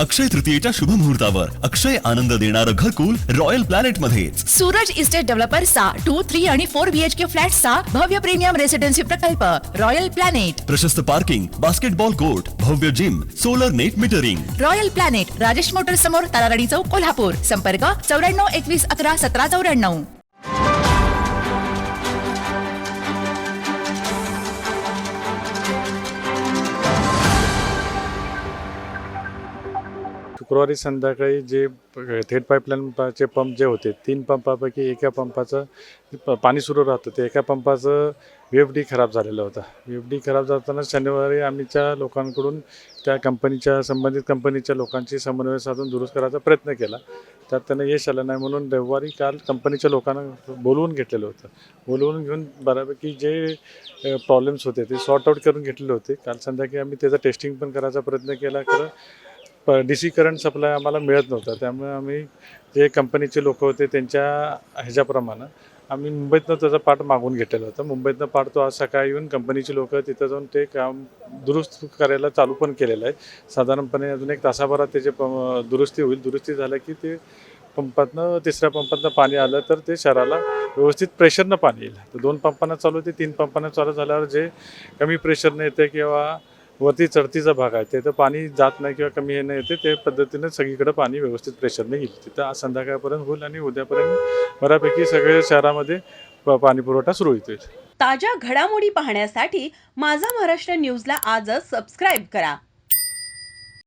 अक्षय तृतीयेच्या शुभ मुहूर्तावर. अक्षय आनंद देणारं घरकुल रॉयल प्लॅनेट मध्येच सूरज इस्टेट डेव्हलपर्सचा टू थ्री आणि फोर बीएचके फ्लॅटचा भव्य प्रीमियम रेसिडेन्सी प्रकल्प रॉयल प्लॅनेट प्रशस्त पार्किंग बास्केटबॉल कोर्ट भव्य gym solar net metering royal planet Rajesh motors समोर ताराराणी चौक कोल्हापूर. संपर्क चौऱ्याण्णव एकवीस अकरा सतरा चौऱ्याण्णव. शुक्रवारी संध्याकाळी जे थेट पाईपलाईनचे पंप जे होते तीन पंपापैकी एका पंपाचं प- पाणी सुरू राहतं. ते एका पंपाचं वेफ एफ डी खराब झालेलं होतं. वेफ एफ डी खराब जाताना शनिवारी आम्हीच्या लोकांकडून त्या कंपनीच्या संबंधित कंपनीच्या लोकांशी समन्वय साधून दुरुस्त करायचा प्रयत्न केला. त्यात त्यांना यश आलं नाही म्हणून रविवारी काल कंपनीच्या लोकांना बोलवून घेतलेलं होतं. बोलवून घेऊन बऱ्यापैकी जे प्रॉब्लेम्स होते ते सॉर्ट आउट करून घेतलेले होते. काल संध्याकाळी आम्ही त्याचं टेस्टिंग पण करायचा प्रयत्न केला. खरं डी सी करंट सप्लाय आम्हाला मिळत नव्हता. त्यामुळे आम्ही जे कंपनीचे लोक होते त्यांच्या ह्याच्याप्रमाणे आम्ही मुंबईतनं त्याचा पार्ट मागून घेतलेला होता. मुंबईतनं पार्ट तो आज सकाळी येऊन कंपनीचे लोक तिथं जाऊन ते काम दुरुस्त करायला चालू पण केलेलं आहे. साधारणपणे अजून एक तासाभरात त्याचे प दुरुस्ती होईल. दुरुस्ती झालं की ते पंपातनं तिसऱ्या पंपातनं पाणी आलं तर ते शहराला व्यवस्थित प्रेशरनं पाणी येईल. तर दोन पंपांना चालू होते तीन पंपांना चालू झाल्यावर जे कमी प्रेशरनं येते किंवा वरती चढतीचा भाग आहे. तिथं पाणी जात नाही किंवा कमी हे नाही येते. ते पद्धतीनं सगळीकडे पाणी व्यवस्थित प्रेशरने येईल. तिथं आज संध्याकाळपर्यंत होईल आणि उद्यापर्यंत बऱ्यापैकी सगळे शहरामध्ये प- पाणी पुरवठा सुरू होईल. ताज्या घडामोडी पाहण्यासाठी माझा महाराष्ट्र न्यूजला आजच सबस्क्राईब करा.